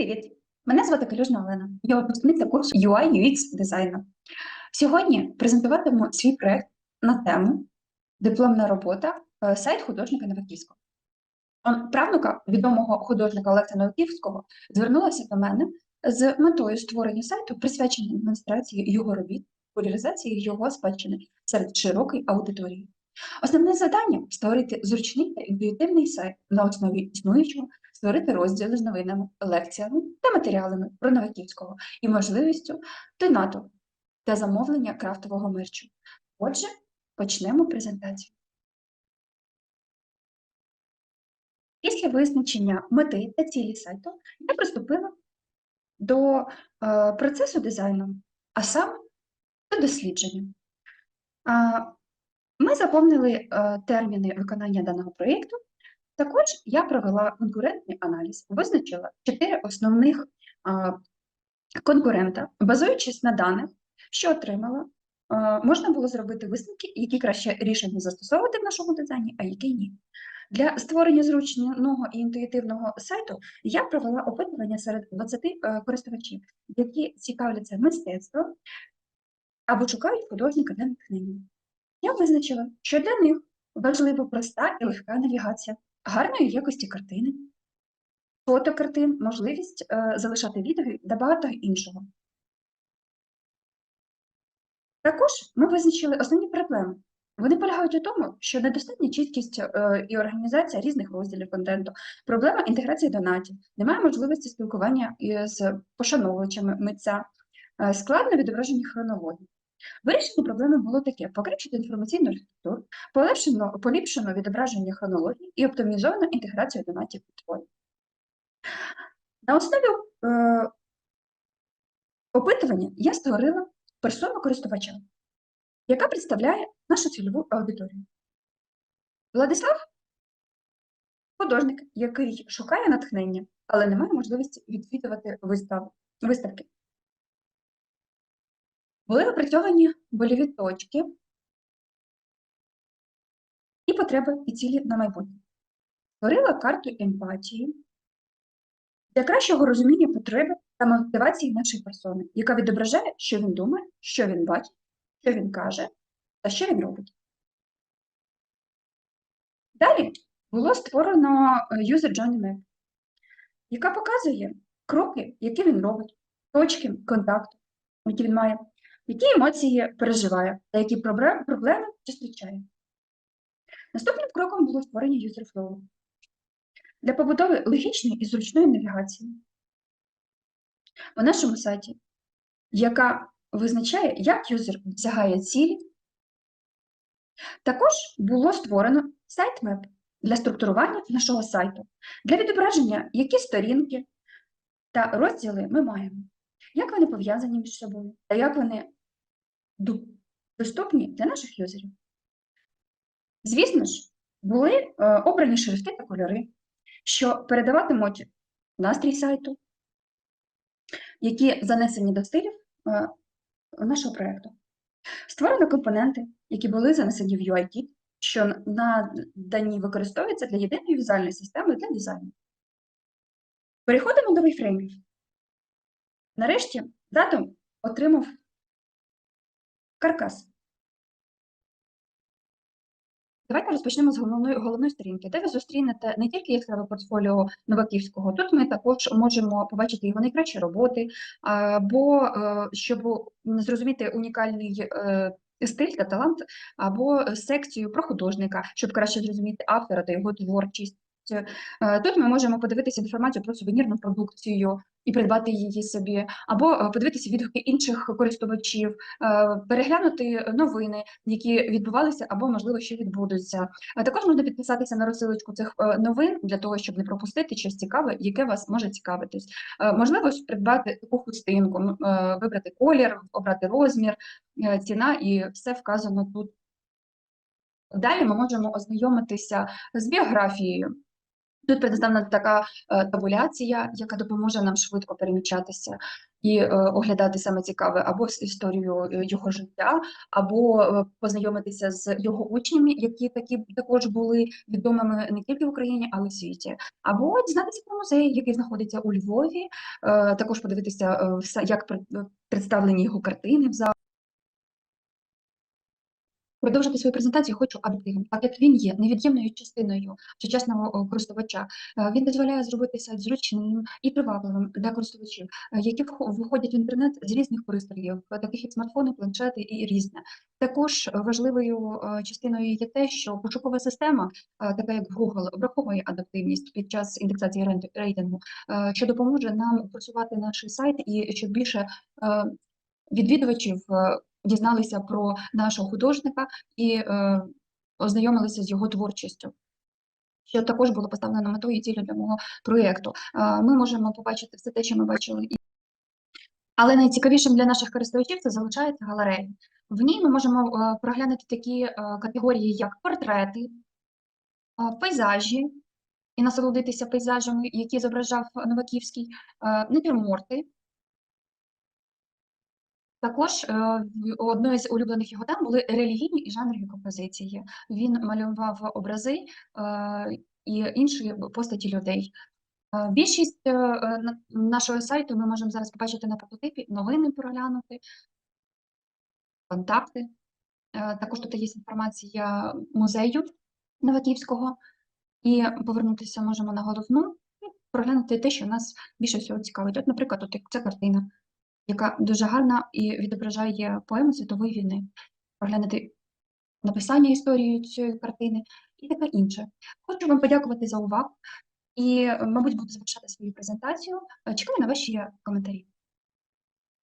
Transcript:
Привіт! Мене звати Калюжна Олена. Я випускниця курсу UI UX дизайну. Сьогодні презентуватиму свій проект на тему дипломна робота е, сайт художника Новаківського. Правнука відомого художника Олекса Новаківського звернулася до мене з метою створення сайту, присвяченим демонстрації його робіт, популяризації його спадщини серед широкої аудиторії. Основне завдання створити зручний та інтуїтивний сайт на основі існуючого, створити розділи з новинами, лекціями та матеріалами про Новаківського і можливістю донату та замовлення крафтового мерчу. Отже, почнемо презентацію. Після визначення мети та цілі сайту я приступила до е, процесу дизайну, а саме до дослідження. Ми заповнили е, терміни виконання даного проєкту. Також я провела конкурентний аналіз, визначила чотири основних конкурента, базуючись на даних, що отримала, можна було зробити висновки, які краще рішення застосовувати в нашому дизайні, а які ні. Для створення зручного і інтуїтивного сайту я провела опитування серед 20 е, користувачів, які цікавляться мистецтвом або шукають художника для натхнення. Я визначила, що для них важлива проста і легка навігація, гарної якості картини, фото картин, можливість е, залишати відгуки та багато іншого. Також ми визначили основні проблеми. Вони полягають у тому, що недостатня чіткість е, і організація різних розділів контенту, проблема інтеграції донатів, немає можливості спілкування із пошановувачами митця, е, складно відображення хронології. Вирішення проблеми було таке: покращити інформаційну архітектуру, полегшено, поліпшено відображення хронології і оптимізовано інтеграцію донатів у творі. На основі е, опитування я створила персону користувача, яка представляє нашу цільову аудиторію. Владислав художник, який шукає натхнення, але не має можливості відвідувати вистав, виставки. Були опрацьовані больові точки і потреби і цілі на майбутнє. Створила карту емпатії для кращого розуміння потреби та мотивації нашої персони, яка відображає, що він думає, що він бачить, що він каже та що він робить. Далі було створено User Journey Map, яка показує кроки, які він робить, точки контакту, які він має, які емоції переживає та які проблем- проблеми зустрічає. Наступним кроком було створення Flow для побудови логічної і зручної навігації у нашому сайті, яка визначає, як юзер досягає цілі. Також було створено сайт-меп для структурування нашого сайту, для відображення, які сторінки та розділи ми маємо, як вони пов'язані між собою, та як вони доступні для наших юзерів. Звісно ж, були е, обрані шрифти та кольори, що передаватимуть настрій сайту, які занесені до стилів е, нашого проєкту. Створено компоненти, які були занесені в UIKit, що на дані використовуються для єдиної візуальної системи для дизайну. Переходимо до вейфреймів. Нарешті задум отримав каркас. Давайте розпочнемо з головної, головної сторінки, де ви зустрінете не тільки яскраве портфоліо Новаківського, тут ми також можемо побачити його найкращі роботи, або е, щоб зрозуміти унікальний е, стиль та талант, або секцію про художника, щоб краще зрозуміти автора та його творчість. Е, Тут ми можемо подивитися інформацію про сувенірну продукцію і придбати її собі, або е, подивитися відгуки інших користувачів, е, переглянути новини, які відбувалися або, можливо, ще відбудуться. Також можна підписатися на розсилочку цих новин для того, щоб не пропустити щось цікаве, яке вас може цікавитись. Можливо, придбати таку хустинку, вибрати колір, обрати розмір, ціна і все вказано тут. Далі ми можемо ознайомитися з біографією Тут представлена така е, табуляція, яка допоможе нам швидко переміщатися і е, оглядати саме цікаве або з історією е, його життя, або познайомитися з його учнями, які такі також були відомими не тільки в Україні, але й в світі, або дізнатися про музей, який знаходиться у Львові, також подивитися, як представлені його картини в залі. Продовжити свою презентацію хочу адаптивом, так як він є невід'ємною частиною сучасного користувача. Е, Він дозволяє зробити сайт зручним і привабливим для користувачів, е, які виходять в інтернет з різних пристроїв, е, таких як смартфони, планшети і різне. Також важливою частиною є те, що пошукова система, така як Google, враховує адаптивність під час індексації рейтингу, що допоможе нам просувати наш сайт і щоб більше відвідувачів дізналися про нашого художника і е, ознайомилися з його творчістю. Що також було поставлено метою і цілею для мого проєкту. Е, Ми можемо побачити все те, що ми бачили. Але найцікавішим для наших користувачів це залишається галерея. В ній ми можемо е, проглянути такі е, категорії, як портрети, пейзажі, і насолодитися пейзажами, які зображав Новаківський, натюрморти, Також е, одною з улюблених його тем були релігійні і жанрові композиції. Він малював образи е, і інші постаті людей. Е, Більшість на- нашого сайту ми можемо зараз побачити на прототипі, новини проглянути, контакти. Також тут є інформація музею Новаківського. І повернутися можемо на головну і проглянути те, що нас більше всього цікавить. От, наприклад, от ця картина, яка дуже гарна і відображає поему світової війни. Проглянути написання історії цієї картини і таке інше. Хочу вам подякувати за увагу і, мабуть, буду завершати свою презентацію. Чекаю на ваші коментарі.